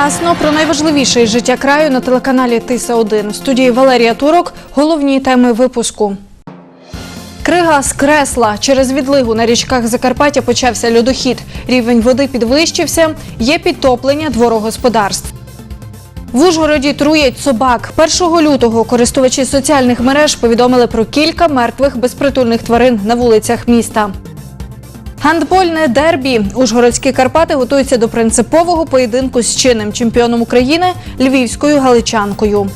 Вчасно про найважливіше із життя краю на телеканалі Тиса 1 В студії Валерія Турок. Головні теми випуску. Крига скресла. Через відлигу на річках Закарпаття почався льодохід. Рівень води підвищився. Є підтоплення дворогосподарств. В Ужгороді труять собак. 1 лютого користувачі соціальних мереж повідомили про кілька мертвих безпритульних тварин на вулицях міста. Гандбольне дербі. Ужгородські Карпати готуються до принципового поєдинку з чинним чемпіоном України львівською галичанкою.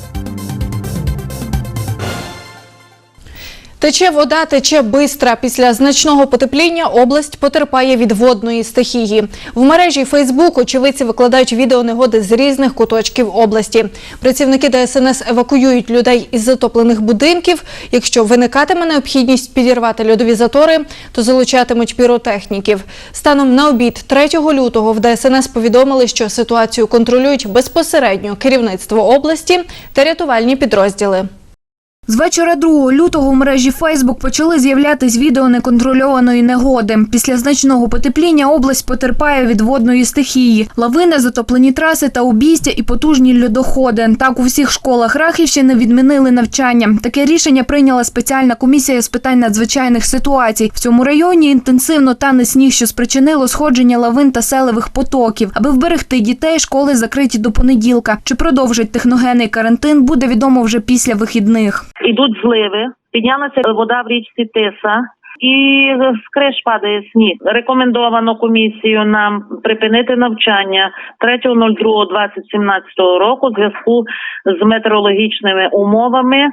Тече вода, тече бистра. Після значного потепління область потерпає від водної стихії. В мережі Фейсбук очевидці викладають відео негоди з різних куточків області. Працівники ДСНС евакуюють людей із затоплених будинків. Якщо виникатиме необхідність підірвати льодові затори, то залучатимуть піротехніків. Станом на обід 3 лютого в ДСНС повідомили, що ситуацію контролюють безпосередньо керівництво області та рятувальні підрозділи. З вечора 2 лютого в мережі Фейсбук почали з'являтись відео неконтрольованої негоди. Після значного потепління область потерпає від водної стихії. Лавини, затоплені траси та обійстя і потужні льодоходи. Так у всіх школах Рахівщини відмінили навчання. Таке рішення прийняла спеціальна комісія з питань надзвичайних ситуацій. В цьому районі інтенсивно тане сніг, що спричинило сходження лавин та селевих потоків. Аби вберегти дітей, школи закриті до понеділка. Чи продовжить техногенний карантин, буде відомо вже після вихідних. Ідуть зливи, піднялася вода в річці Тиса. І з криш падає сніг. Рекомендовано комісію нам припинити навчання 3.02.2017 року в зв'язку з метеорологічними умовами,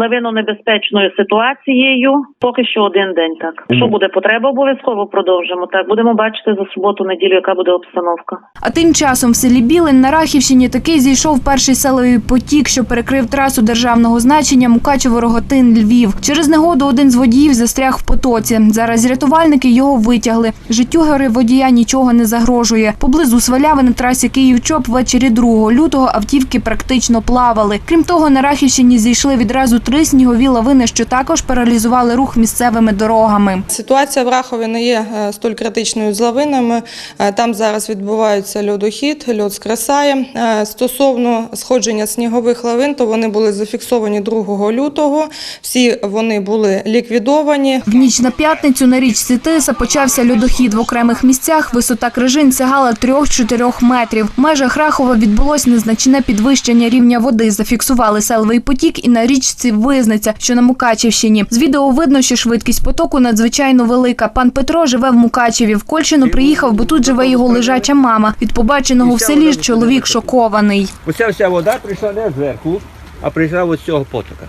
лавинонебезпечною ситуацією. Поки що один день так. Що буде потреба, обов'язково продовжимо. Так будемо бачити за суботу, неділю, яка буде обстановка. А тим часом в селі Білин на Рахівщині таки зійшов перший селовий потік, що перекрив трасу державного значення Мукачево-Роготин Львів. Через негоду один з водіїв застряг в потоці. Зараз рятувальники його витягли. Життю гори водія нічого не загрожує. Поблизу сваляви на трасі Київ-Чоп ввечері 2 лютого автівки практично плавали. Крім того, на Рахівщині зійшли відразу три снігові лавини, що також паралізували рух місцевими дорогами. Ситуація в Рахові не є е, столь критичною з лавинами. Е, Там зараз відбувається льодохід, льод скресає. Е, Стосовно сходження снігових лавин, то вони були зафіксовані 2 лютого. Всі вони були ліквідовані. В ніч на п'ятницю на річці Тиса почався льодохід в окремих місцях. Висота крижин сягала 3-4 метрів. В межах Рахова відбулось незначне підвищення рівня води. Зафіксували селовий потік і на річці Визниця, що на Мукачівщині. З відео видно, що швидкість потоку надзвичайно велика. Пан Петро живе в Мукачеві. В Кольщину приїхав, бо тут живе його лежача мама. Від побаченого в селі ж чоловік шокований. Оця вся вода прийшла не зверху, а прийшла ось з цього потока.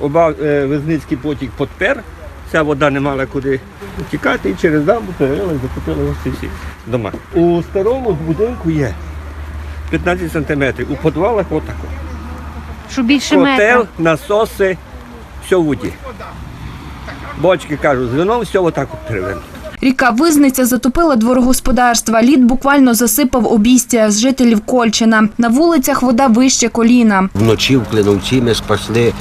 Оба е, Визницький потік подпер, ця вода не мала куди тікати і через дамбу перелила і закупила ось ці всі дома. У старому будинку є 15 сантиметрів, у підвалах отако. Що більше Котел, насоси, все в воді. Бочки кажуть, з вином все отак от перевернуто. Ріка Визниця затопила дворогосподарства. Лід буквально засипав обійстя з жителів Кольчина. На вулицях вода вище коліна. Вночі в Клиновці ми спасли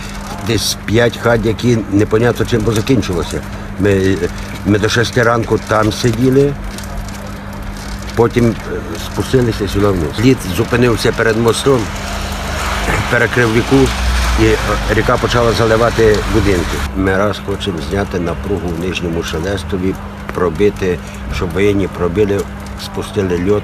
десь п'ять хат, які непонятно чим позакінчилося. Ми, ми до шести ранку там сиділи, потім е, спустилися сюди вниз. Лід зупинився перед мостом, перекрив ріку, і ріка почала заливати будинки. Ми раз хочемо зняти напругу в нижньому шелестові, пробити, щоб воєнні пробили, спустили льод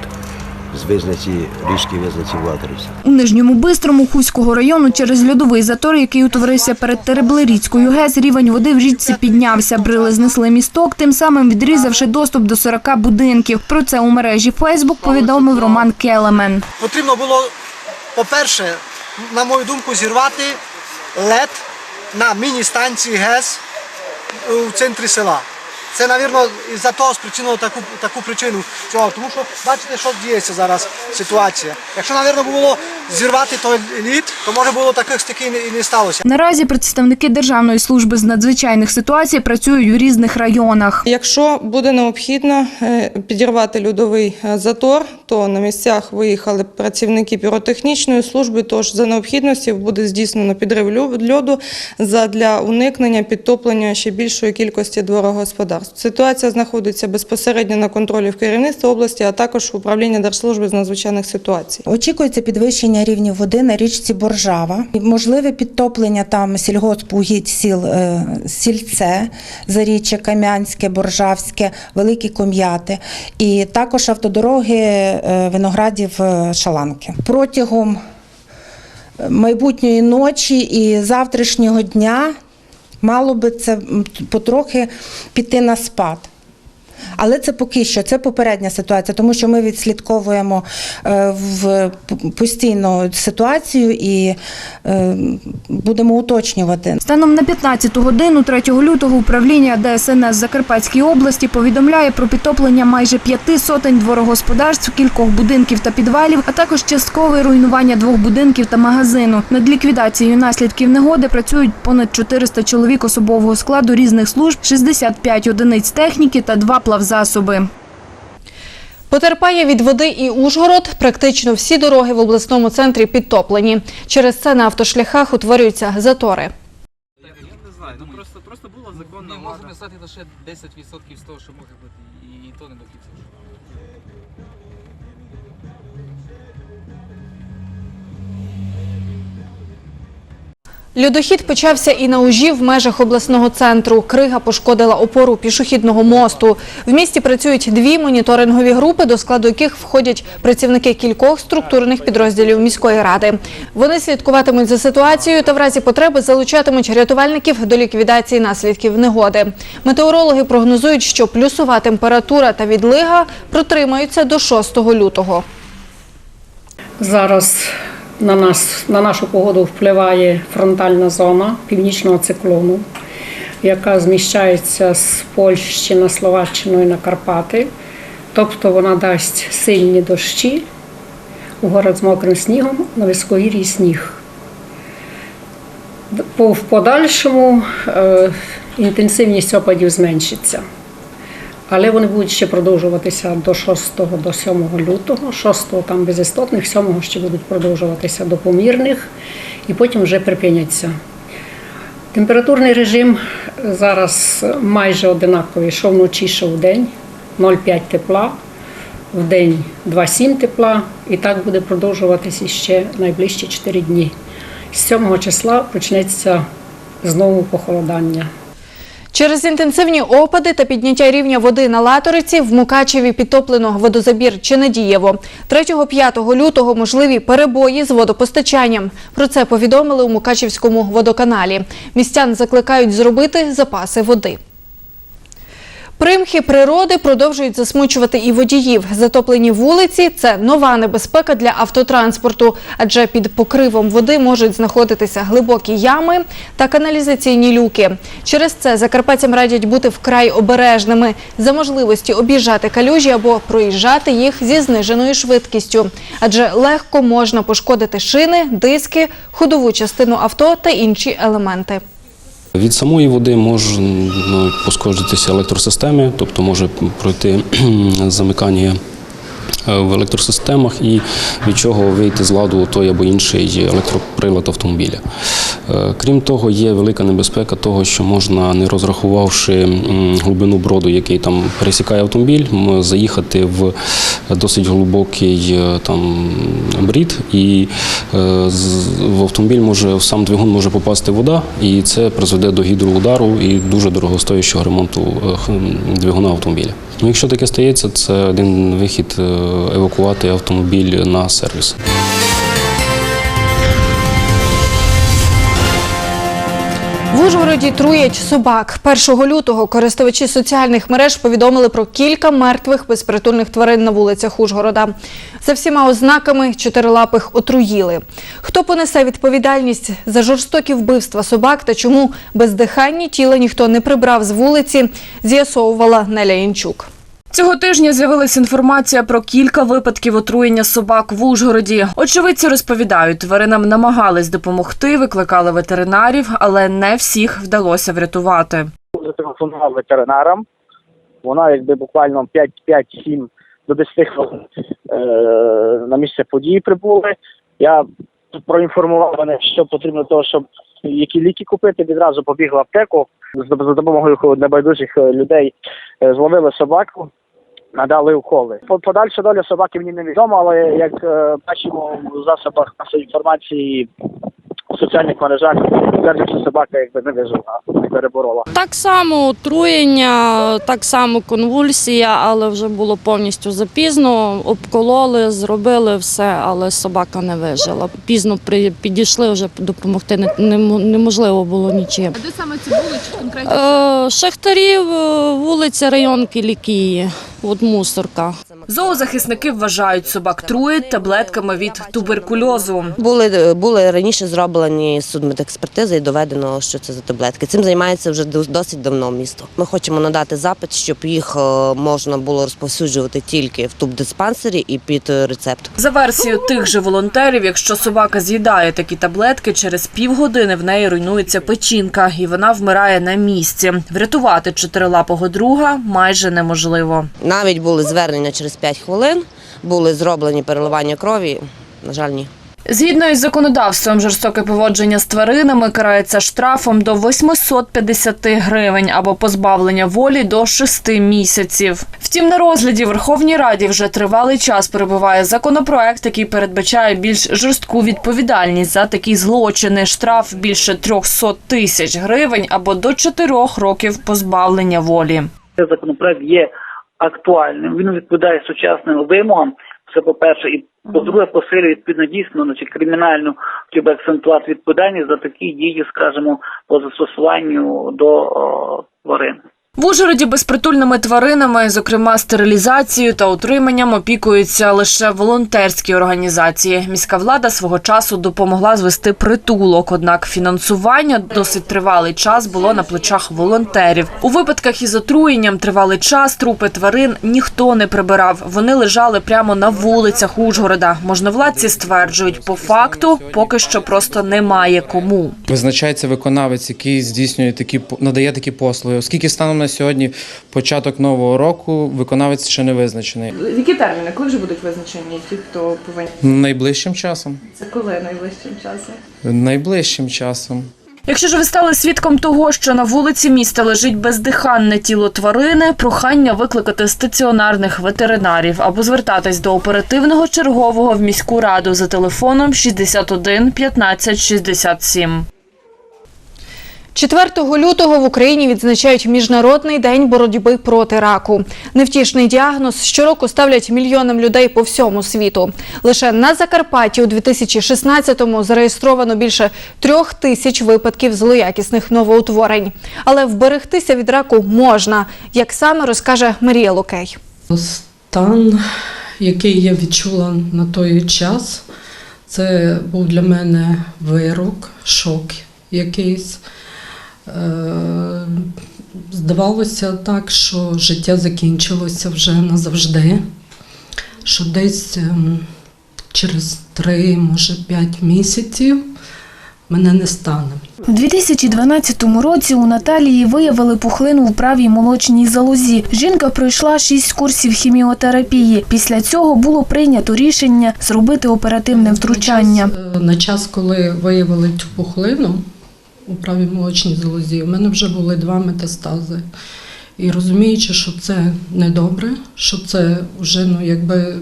з визнаці, річки визнаці в Латерівці. У Нижньому Бистрому Хуського району через льодовий затор, який утворився перед Тереблеріцькою ГЕС, рівень води в річці піднявся. Брили знесли місток, тим самим відрізавши доступ до 40 будинків. Про це у мережі Фейсбук повідомив Роман Келемен. Потрібно було, по-перше, на мою думку, зірвати лед на міні-станції ГЕС у центрі села. Це, мабуть, із-за того спричинило таку, таку причину. Чого? Тому що бачите, що діється зараз ситуація. Якщо, мабуть, було зірвати той лід, то може було таких стиків і не сталося. Наразі представники Державної служби з надзвичайних ситуацій працюють у різних районах. Якщо буде необхідно е, підірвати льодовий е, затор, то на місцях виїхали працівники піротехнічної служби. Тож за необхідності буде здійснено підрив льо- льоду задля уникнення підтоплення ще більшої кількості дворогосподарств. Ситуація знаходиться безпосередньо на контролі в керівництві області, а також управління Держслужби з надзвичайних ситуацій. Очікується підвищення рівня води на річці Боржава, можливе підтоплення там сільгоспугідь сіл е, Сільце, Заріччя, Кам'янське, Боржавське, Великі Ком'яти, і також автодороги е, виноградів е, Шаланки. Протягом майбутньої ночі і завтрашнього дня мало би це потрохи піти на спад. Але це поки що, це попередня ситуація, тому що ми відслідковуємо е, в постійно ситуацію і е, будемо уточнювати. Станом на 15 годину 3 лютого управління ДСНС Закарпатській області повідомляє про підтоплення майже п'яти сотень дворогосподарств, кількох будинків та підвалів, а також часткове руйнування двох будинків та магазину. Над ліквідацією наслідків негоди працюють понад 400 чоловік особового складу різних служб, 65 одиниць техніки та два плавзасоби. Потерпає від води і Ужгород. Практично всі дороги в обласному центрі підтоплені. Через це на автошляхах утворюються затори. Я не знаю, ну просто, просто було законно. Ми можемо стати лише 10% з того, що може бути, і, і то не до кінця. Льодохід почався і на ужі в межах обласного центру. Крига пошкодила опору пішохідного мосту. В місті працюють дві моніторингові групи, до складу яких входять працівники кількох структурних підрозділів міської ради. Вони слідкуватимуть за ситуацією та в разі потреби залучатимуть рятувальників до ліквідації наслідків негоди. Метеорологи прогнозують, що плюсова температура та відлига протримаються до 6 лютого. Зараз на нас на нашу погоду впливає фронтальна зона північного циклону, яка зміщається з Польщі на Словаччину і на Карпати. Тобто вона дасть сильні дощі у город з мокрим снігом на високогір'ї сніг. В подальшому е, інтенсивність опадів зменшиться. Але вони будуть ще продовжуватися до 6 до 7 лютого. 6 там без істотних, 7 ще будуть продовжуватися до помірних і потім вже припиняться. Температурний режим зараз майже одинаковий, що вночі, що вдень. 0,5 тепла, вдень 2,7 тепла, і так буде продовжуватися ще найближчі 4 дні. З 7 числа почнеться знову похолодання. Через інтенсивні опади та підняття рівня води на Латориці в Мукачеві підтоплено водозабір Чинадієво. 3-5 лютого можливі перебої з водопостачанням. Про це повідомили у Мукачевському водоканалі. Містян закликають зробити запаси води. Примхи природи продовжують засмучувати і водіїв. Затоплені вулиці це нова небезпека для автотранспорту, адже під покривом води можуть знаходитися глибокі ями та каналізаційні люки. Через це закарпатцям радять бути вкрай обережними за можливості об'їжджати калюжі або проїжджати їх зі зниженою швидкістю, адже легко можна пошкодити шини, диски, ходову частину авто та інші елементи. Від самої води можуть ну, пошкодитися електросистеми, тобто може пройти замикання в електросистемах і від чого вийти з ладу той або інший електроприлад автомобіля. Е, Крім того, є велика небезпека того, що можна, не розрахувавши глибину броду, який там пересікає автомобіль, заїхати в досить глибокий е, там брід, і е, в автомобіль може в сам двигун може попасти вода, і це призведе до гідроудару і дуже дорогостоящого ремонту е, двигуна автомобіля. Ну, якщо таке стається, це один вихід е, евакувати автомобіль на сервіс. Ужгороді труять собак. 1 лютого користувачі соціальних мереж повідомили про кілька мертвих безпритульних тварин на вулицях Ужгорода. За всіма ознаками чотирилапих отруїли. Хто понесе відповідальність за жорстокі вбивства собак та чому бездиханні тіла ніхто не прибрав з вулиці, з'ясовувала Неля Янчук. Цього тижня з'явилася інформація про кілька випадків отруєння собак в Ужгороді. Очевидці розповідають, тваринам намагались допомогти, викликали ветеринарів, але не всіх вдалося врятувати. зателефонував ветеринарам. Вона якби буквально 5-7 до 10 хвилин е, на місце події прибули. Я проінформував мене, що потрібно того, щоб які ліки купити. Відразу побіг в аптеку за допомогою небайдужих е, людей е, зловили собаку. Надали уколи. По- Подальша доля собаки мені невідома, але як е, бачимо в засобах нашої інформації в соціальних мережах, кажуть, що собака якби не вижила, не переборола. Так само отруєння, так само конвульсія, але вже було повністю запізно. Обкололи, зробили все, але собака не вижила. Пізно при- підійшли, вже допомогти не- немо- неможливо було нічим. А де саме це були чи конкретно? Е, Шахтарів, е, вулиця район Кілікії, от мусорка. Зоозахисники вважають собак трують таблетками від туберкульозу. Були, були раніше зроблені судмедекспертизи і доведено, що це за таблетки. Цим займається вже дос- досить давно місто. Ми хочемо надати запит, щоб їх е, можна було розповсюджувати тільки в тубдиспансері і під рецепт. За версією тих же волонтерів, якщо собака з'їдає такі таблетки, через півгодини в неї руйнується печінка, і вона вмирає на місці. Врятувати чотирилапого друга майже неможливо. Навіть були звернення через 5 хвилин, були зроблені переливання крові. На жаль, ні. Згідно із законодавством, жорстоке поводження з тваринами карається штрафом до 850 гривень або позбавлення волі до 6 місяців. Втім, на розгляді в Верховній Раді вже тривалий час перебуває законопроект, який передбачає більш жорстку відповідальність за такі злочини. Штраф більше 300 тисяч гривень або до 4 років позбавлення волі. Цей законопроект є актуальним. Він відповідає сучасним вимогам. Це по-перше, і по-друге, посилює відповідно дійсно значить, кримінальну хотів би відповідальність за такі дії, скажімо, по застосуванню до о, тварин. В Ужгороді безпритульними тваринами, зокрема стерилізацією та утриманням, опікуються лише волонтерські організації. Міська влада свого часу допомогла звести притулок, однак фінансування досить тривалий час було на плечах волонтерів. У випадках із отруєнням тривалий час трупи тварин ніхто не прибирав. Вони лежали прямо на вулицях Ужгорода. Можновладці стверджують, по факту поки що просто немає кому. Визначається виконавець, який здійснює такі надає такі послуги. Оскільки станом на сьогодні початок нового року, виконавець ще не визначений. Які терміни, коли вже будуть визначені ті, хто повинен? Найближчим часом. Це коли найближчим часом? Найближчим часом. Якщо ж ви стали свідком того, що на вулиці міста лежить бездиханне тіло тварини, прохання викликати стаціонарних ветеринарів або звертатись до оперативного чергового в міську раду за телефоном 61 15 67. 4 лютого в Україні відзначають Міжнародний день боротьби проти раку. Невтішний діагноз щороку ставлять мільйонам людей по всьому світу. Лише на Закарпатті у 2016-му зареєстровано більше трьох тисяч випадків злоякісних новоутворень. Але вберегтися від раку можна, як саме розкаже Марія Лукей. Стан, який я відчула на той час, це був для мене вирок, шок якийсь. Е, Здавалося так, що життя закінчилося вже назавжди, що десь ем, через три, може п'ять місяців мене не стане. У 2012 році у Наталії виявили пухлину в правій молочній залозі. Жінка пройшла шість курсів хіміотерапії. Після цього було прийнято рішення зробити оперативне втручання. Е, На час, коли виявили цю пухлину у правій молочній залозі, у мене вже були два метастази. І розуміючи, що це недобре, що це вже, ну, якби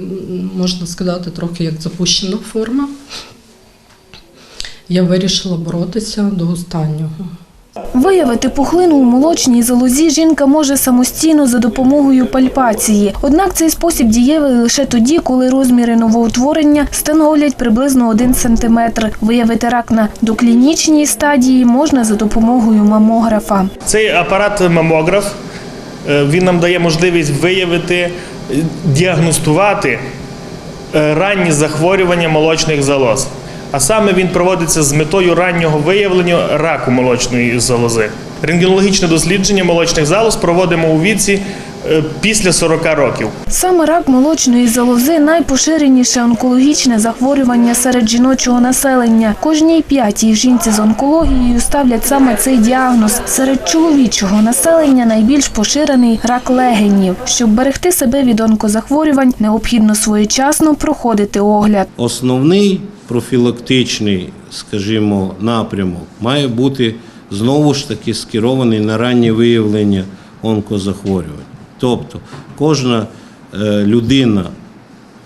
можна сказати, трохи як запущена форма, я вирішила боротися до останнього. Виявити пухлину у молочній залозі жінка може самостійно за допомогою пальпації. Однак цей спосіб дієвий лише тоді, коли розміри новоутворення становлять приблизно 1 см. Виявити рак на доклінічній стадії можна за допомогою мамографа. Цей апарат мамограф е, він нам дає можливість виявити, е, діагностувати е, ранні захворювання молочних залоз. А саме він проводиться з метою раннього виявлення раку молочної залози. Рентгенологічне дослідження молочних залоз проводимо у віці е, після 40 років. Саме рак молочної залози найпоширеніше онкологічне захворювання серед жіночого населення. Кожній п'ятій жінці з онкологією ставлять саме цей діагноз. Серед чоловічого населення найбільш поширений рак легенів. Щоб берегти себе від онкозахворювань, необхідно своєчасно проходити огляд. Основний профілактичний, скажімо, напрямок має бути знову ж таки скерований на раннє виявлення онкозахворювань. Тобто кожна е, людина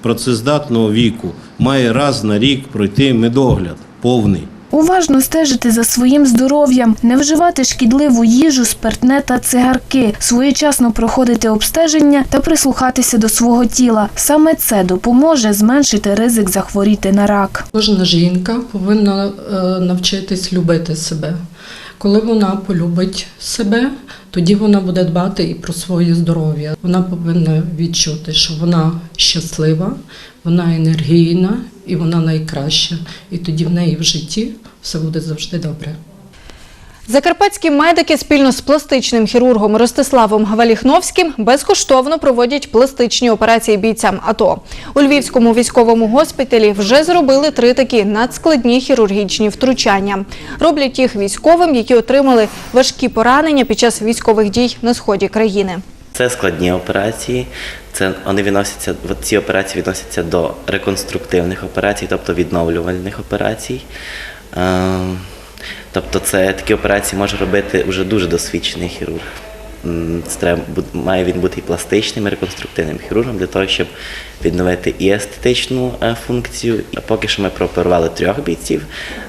працездатного віку має раз на рік пройти медогляд повний. Уважно стежити за своїм здоров'ям, не вживати шкідливу їжу, спиртне та цигарки, своєчасно проходити обстеження та прислухатися до свого тіла. Саме це допоможе зменшити ризик захворіти на рак. Кожна жінка повинна е, навчитись любити себе. Коли вона полюбить себе, тоді вона буде дбати і про своє здоров'я. Вона повинна відчути, що вона щаслива, вона енергійна і вона найкраща. І тоді в неї в житті все буде завжди добре. Закарпатські медики спільно з пластичним хірургом Ростиславом Валіхновським безкоштовно проводять пластичні операції бійцям АТО. У Львівському військовому госпіталі вже зробили три такі надскладні хірургічні втручання. Роблять їх військовим, які отримали важкі поранення під час військових дій на сході країни. Це складні операції. Це вони відносяться ці операції відносяться до реконструктивних операцій, тобто відновлювальних операцій. Е, Тобто, це такі операції може робити вже дуже досвідчений хірург. Це має він бути і пластичним, і реконструктивним хірургом для того, щоб відновити і естетичну е, функцію. Поки що ми прооперували трьох бійців.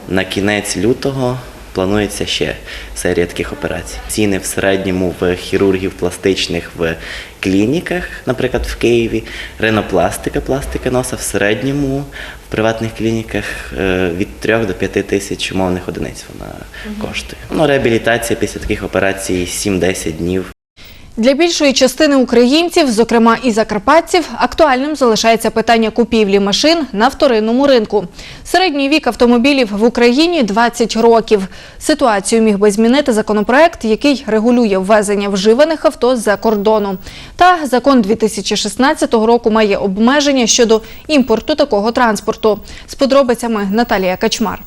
На кінець лютого планується ще серія таких операцій. Ціни в середньому в хірургів пластичних в клініках, наприклад, в Києві, ринопластика, пластика носа в середньому в приватних клініках е, від 3 до 5 тисяч умовних одиниць вона коштує. Ну, реабілітація після таких операцій 7-10 днів. Для більшої частини українців, зокрема і закарпатців, актуальним залишається питання купівлі машин на вторинному ринку. Середній вік автомобілів в Україні 20 років. Ситуацію міг би змінити законопроект, який регулює ввезення вживаних авто з-за кордону. Та закон 2016 року має обмеження щодо імпорту такого транспорту. З подробицями Наталія Качмар.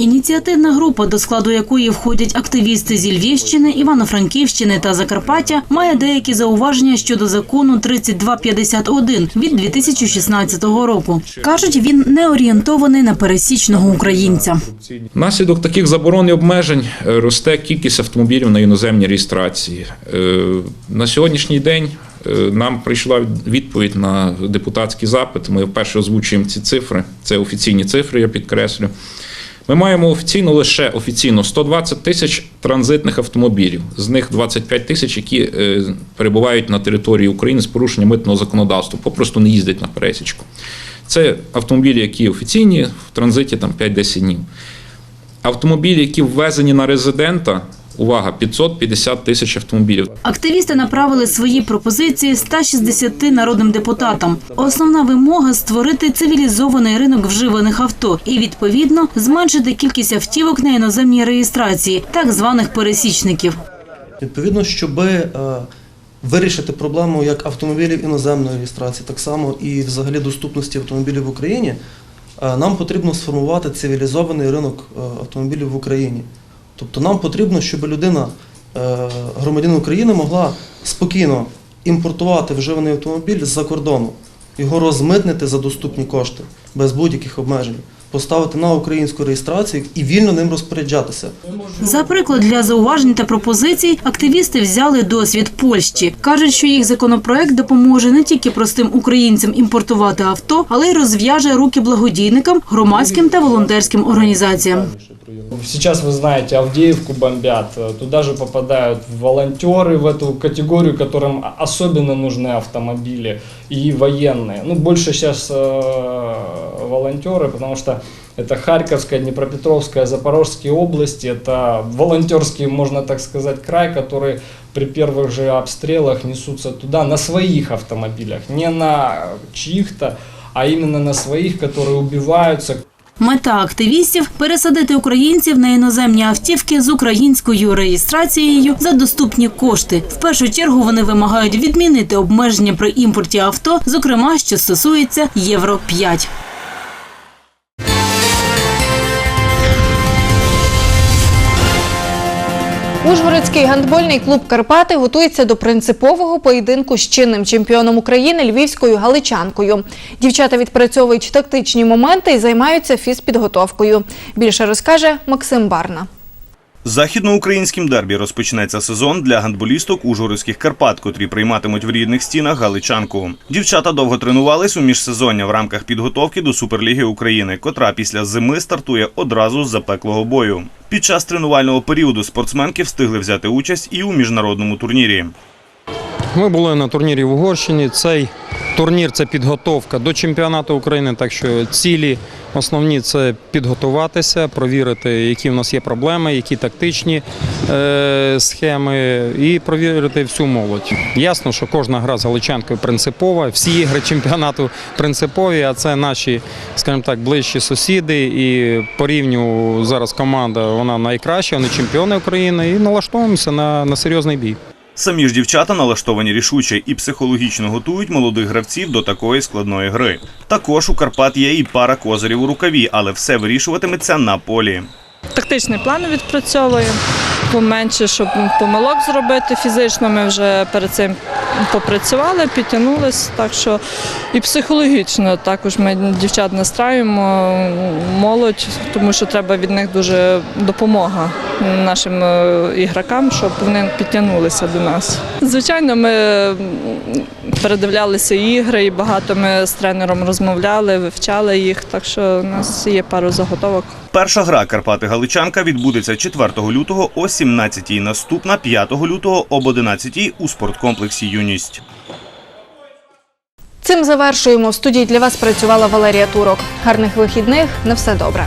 Ініціативна група, до складу якої входять активісти зі Львівщини, Івано-Франківщини та Закарпаття, має деякі зауваження щодо закону 3251 від 2016 року. Кажуть, він не орієнтований на пересічного українця. Внаслідок таких заборон і обмежень е, росте кількість автомобілів на іноземній реєстрації. Е, На сьогоднішній день е, нам прийшла відповідь на депутатський запит. Ми вперше озвучуємо ці цифри. Це офіційні цифри, я підкреслю. Ми маємо офіційно лише офіційно 120 тисяч транзитних автомобілів, з них 25 тисяч, які е, перебувають на території України з порушенням митного законодавства, попросту не їздять на пересічку. Це автомобілі, які офіційні, в транзиті там 5-10 днів. Автомобілі, які ввезені на резидента, увага, 550 тисяч автомобілів. Активісти направили свої пропозиції 160 народним депутатам. Основна вимога створити цивілізований ринок вживаних авто і відповідно зменшити кількість автівок на іноземній реєстрації, так званих пересічників. Відповідно, щоб е, вирішити проблему як автомобілів іноземної реєстрації, так само і взагалі доступності автомобілів в Україні, е, нам потрібно сформувати цивілізований ринок е, автомобілів в Україні. Тобто нам потрібно, щоб людина, е, громадянин України, могла спокійно імпортувати вживаний автомобіль з-за кордону, його розмитнити за доступні кошти, без будь-яких обмежень, поставити на українську реєстрацію і вільно ним розпоряджатися. За приклад для зауважень та пропозицій активісти взяли досвід Польщі. кажуть, що їх законопроект допоможе не тільки простим українцям імпортувати авто, але й розв'яже руки благодійникам, громадським та волонтерським організаціям. Сейчас, вы знаете, Авдеевку бомбят, э, туда же попадают волонтеры в эту категорию, которым особенно нужны автомобили и военные. Ну, больше сейчас э, волонтеры, потому что это Харьковская, Днепропетровская, Запорожские области, это волонтерский, можно так сказать, край, который при первых же обстрелах несутся туда на своих автомобилях, не на чьих-то, а именно на своих, которые убиваются, Мета активістів пересадити українців на іноземні автівки з українською реєстрацією за доступні кошти. В першу чергу вони вимагають відмінити обмеження при імпорті авто, зокрема, що стосується Євро 5 Ужгородський гандбольний клуб Карпати готується до принципового поєдинку з чинним чемпіоном України львівською галичанкою. Дівчата відпрацьовують тактичні моменти і займаються фізпідготовкою. Більше розкаже Максим Барна. Західноукраїнським дербі розпочнеться сезон для гандболісток Ужгородських Карпат, котрі прийматимуть в рідних стінах галичанку. Дівчата довго тренувались у міжсезоння в рамках підготовки до Суперліги України, котра після зими стартує одразу з запеклого бою. Під час тренувального періоду спортсменки встигли взяти участь і у міжнародному турнірі. Ми були на турнірі в Угорщині. Цей турнір це підготовка до чемпіонату України, так що цілі основні це підготуватися, провірити, які в нас є проблеми, які тактичні е, схеми, і провірити всю молодь. Ясно, що кожна гра з галичанкою принципова, всі ігри чемпіонату принципові, а це наші, скажімо так, ближчі сусіди. І по рівню зараз команда вона найкраща, вони чемпіони України і налаштовуємося на, на серйозний бій. Самі ж дівчата налаштовані рішуче і психологічно готують молодих гравців до такої складної гри. Також у Карпат є і пара козирів у рукаві, але все вирішуватиметься на полі. Тактичний план відпрацьовуємо. Поменше, щоб помилок зробити фізично. Ми вже перед цим попрацювали, підтягнулися. Так що і психологічно також ми дівчат настраюємо молодь, тому що треба від них дуже допомога нашим е, ігрокам, щоб вони підтягнулися до нас. Звичайно, ми передивлялися ігри, і багато ми з тренером розмовляли, вивчали їх. Так що у нас є пару заготовок. Перша гра Карпати Галичанка відбудеться 4 лютого о 17-й. Наступна 5 лютого об 11-й у спорткомплексі Юність. Цим завершуємо. В студії для вас працювала Валерія Турок. Гарних вихідних. На все добре.